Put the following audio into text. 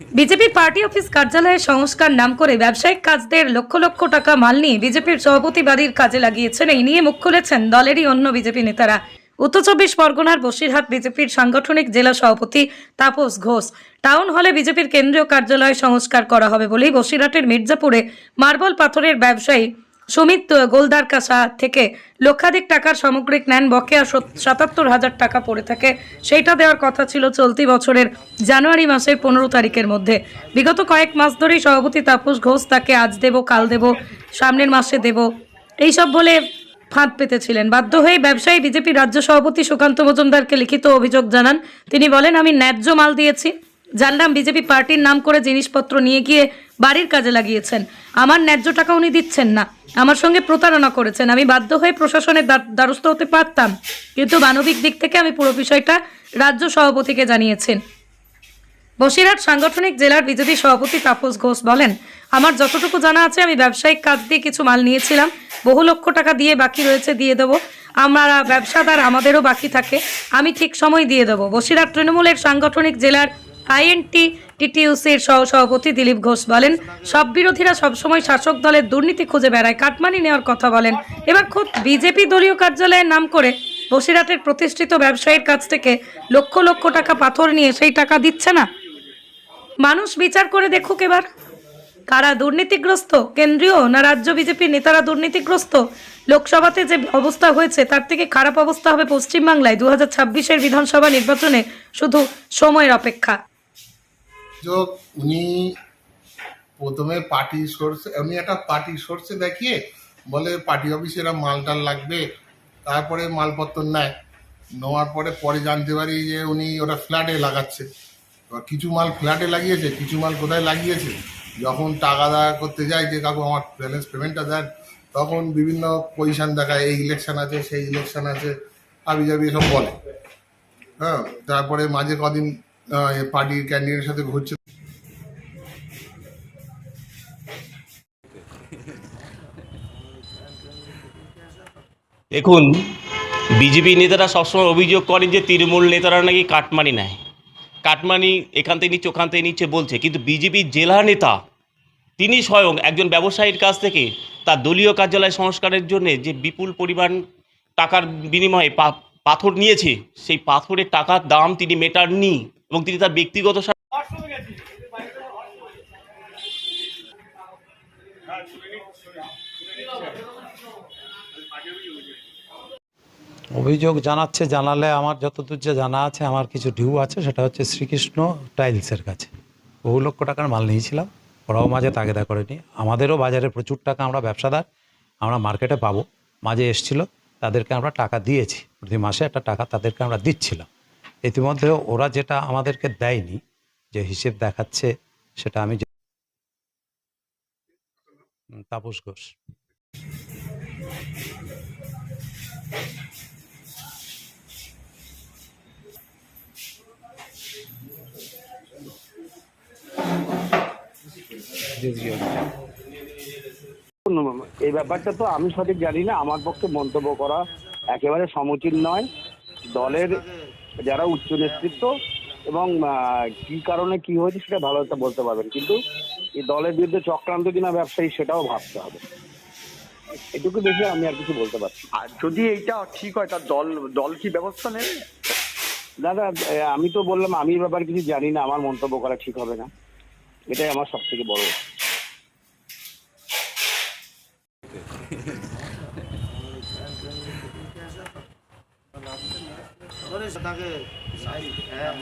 BJP party office কার্যালয়ে সংস্কার নাম করে ব্যবসায়িক কাজদের লক্ষ লক্ষ টাকা মাল নিয়ে বিজেপির সভাপতি বাড়ির কাজে লাগিয়েছেন। এই নিয়ে মুখ খুলেছেন দলেরই অন্য বিজেপি নেতারা। উত্তর চব্বিশ পরগনার বসিরহাট বিজেপির সাংগঠনিক জেলা সভাপতি তাপস ঘোষ। টাউন হলে বিজেপির কেন্দ্রীয় কার্যালয় সংস্কার করা হবে বলেই বসিরহাটের মির্জাপুরে মার্বল পাথরের ব্যবসায়ী সুমিত গোলদার কাছা থেকে লক্ষাধিক টাকার সামগ্রিক নেন। বকেয়া সাতাত্তর হাজার টাকা পড়ে থাকে। সেইটা দেওয়ার কথা ছিল চলতি বছরের জানুয়ারি মাসের পনেরো তারিখের মধ্যে। বিগত কয়েক মাস ধরেই সভাপতি তাপস ঘোষ তাকে আজ দেব, কাল দেব, সামনের মাসে দেব, এইসব বলে ফাঁদ পেতেছিলেন। বাধ্য হয়ে ব্যবসায়ী বিজেপি রাজ্য সভাপতি সুকান্ত মজুমদারকে লিখিত অভিযোগ জানান। তিনি বলেন, আমি ন্যায্য মাল দিয়েছি। জানলাম বিজেপি পার্টির নাম করে জিনিসপত্র নিয়ে গিয়ে বাড়ির কাজে লাগিয়েছেন। আমার ন্যায্য টাকা উনি দিচ্ছেন না। আমার সঙ্গে প্রতারণা করেছেন। আমি বাধ্য হয়ে প্রশাসনের দ্বারস্থ হতে পারতাম। কিন্তু মানবিক দিক থেকে আমি পুরো বিষয়টা রাজ্য সভাপতিকে জানিয়েছেন। বসিরহাট সাংগঠনিক জেলার বিজেপি সভাপতি তাপস ঘোষ বলেন, আমার যতটুকু জানা আছে, আমি ব্যবসায়িক কাজ দিয়ে কিছু মাল নিয়েছিলাম। বহু লক্ষ টাকা দিয়ে বাকি রয়েছে, দিয়ে দেবো। আমরা ব্যবসাদার, আমাদেরও বাকি থাকে। আমি ঠিক সময় দিয়ে দেবো। বসিরহাট তৃণমূলের সাংগঠনিক জেলার আইএনটি, টিটিউসির সহ সভাপতি দিলীপ ঘোষ বলেন, সব বিরোধীরা সবসময় শাসক দলের দুর্নীতি খুঁজে বেড়ায়। কাটমানি নেওয়ার কথা বলেন। এবার খোদ বিজেপি দলীয় কার্যালয়ের নাম করে বসিরহাটের প্রতিষ্ঠিত ব্যবসায়ীর কাছ থেকে লক্ষ লক্ষ টাকা পাথর নিয়ে সেই টাকা দিচ্ছে না। মানুষ বিচার করে দেখুক এবার। কারা দুর্নীতিগ্রস্ত, কেন্দ্রীয় না রাজ্য বিজেপির নেতারা দুর্নীতিগ্রস্ত? লোকসভাতে যে অবস্থা হয়েছে, তার থেকে খারাপ অবস্থা হবে পশ্চিমবাংলায়। দু হাজার বিধানসভা নির্বাচনে শুধু সময়ের অপেক্ষা। যোগ উনি প্রথমে পার্টি সোর্স উনি একটা পার্টি সোর্সে দেখিয়ে বলে পার্টি অফিসে এরা মালটাল লাগবে। তারপরে মালপত্র নেয়। নেওয়ার পরে পরে জানতে পারি যে উনি ওটা ফ্ল্যাটে লাগাচ্ছে। কিছু মাল ফ্ল্যাটে লাগিয়েছে, কিছু মাল কোথায় লাগিয়েছে? যখন টাকা দেওয়া করতে যায় যে, কাকু, আমার ব্যালেন্স পেমেন্টটা দেন। তখন বিভিন্ন পজিশন দেখায়, এই ইলেকশন আছে, সেই ইলেকশন আছে। আবি যাবি এসব বলে। হ্যাঁ তারপরে মাঝে কদিন পার্টির ক্যান্ডিডেটের সাথে ঘুরছে। দেখুন, বিজেপি নেতারা সবসময় অভিযোগ করেন যে তৃণমূল নেতারা নাকি কাটমানি নেয়। কাটমানি এখান থেকে নিচ্ছে, ওখান থেকে নিচ্ছে বলছে। কিন্তু বিজেপির জেলা নেতা, তিনি স্বয়ং একজন ব্যবসায়ীর কাছ থেকে তার দলীয় কার্যালয় সংস্কারের জন্য যে বিপুল পরিমাণ টাকার বিনিময়ে পাথর নিয়েছে, সেই পাথরের টাকার দাম তিনি মেটাননি। এবং তিনি তার ব্যক্তিগত অভিযোগ জানাচ্ছে, জানালে আমার যতদূর যে জানা আছে, আমার কিছু ডিউ আছে, সেটা হচ্ছে শ্রীকৃষ্ণ টাইলসের কাছে। বহু লক্ষ টাকার মাল নিয়েছিলাম, ওরাও মাঝে তাগেদা করেনি। আমাদেরও বাজারে প্রচুর টাকা আমরা ব্যবসাদার, আমরা মার্কেটে পাবো। মাঝে এসছিল, তাদেরকে আমরা টাকা দিয়েছি। প্রতি মাসে একটা টাকা তাদেরকে আমরা দিচ্ছিলাম। ইতিমধ্যে ওরা যেটা আমাদেরকে দেয়নি, যে হিসেব দেখাচ্ছে, সেটা আমি তাপস ঘোষ। এই ব্যাপারটা তো আমি সঠিক জানি না, আমার পক্ষে মন্তব্য করা একেবারে সমুচিত নয়। দলের যারা উচ্চ নেতৃত্ব এবং কি কারণে কি হয়েছে সেটা ভালো একটা বলতে পারবেন। কিন্তু এই দলের বিরুদ্ধে চক্রান্ত কিনা ব্যবসায়ী সেটাও ভাবতে হবে। এটুকু দেখে আমি আর কিছু বলতে পারছি আর যদি এইটা ঠিক হয় তার দল দল কি ব্যবস্থা নেবে? দাদা আমি তো বললাম আমি ব্যাপারে কিছু জানি না আমার মন্তব্য করা ঠিক হবে না। এটাই আমার সব থেকে বড় সরে তাকে হ্যাঁ হ্যাঁ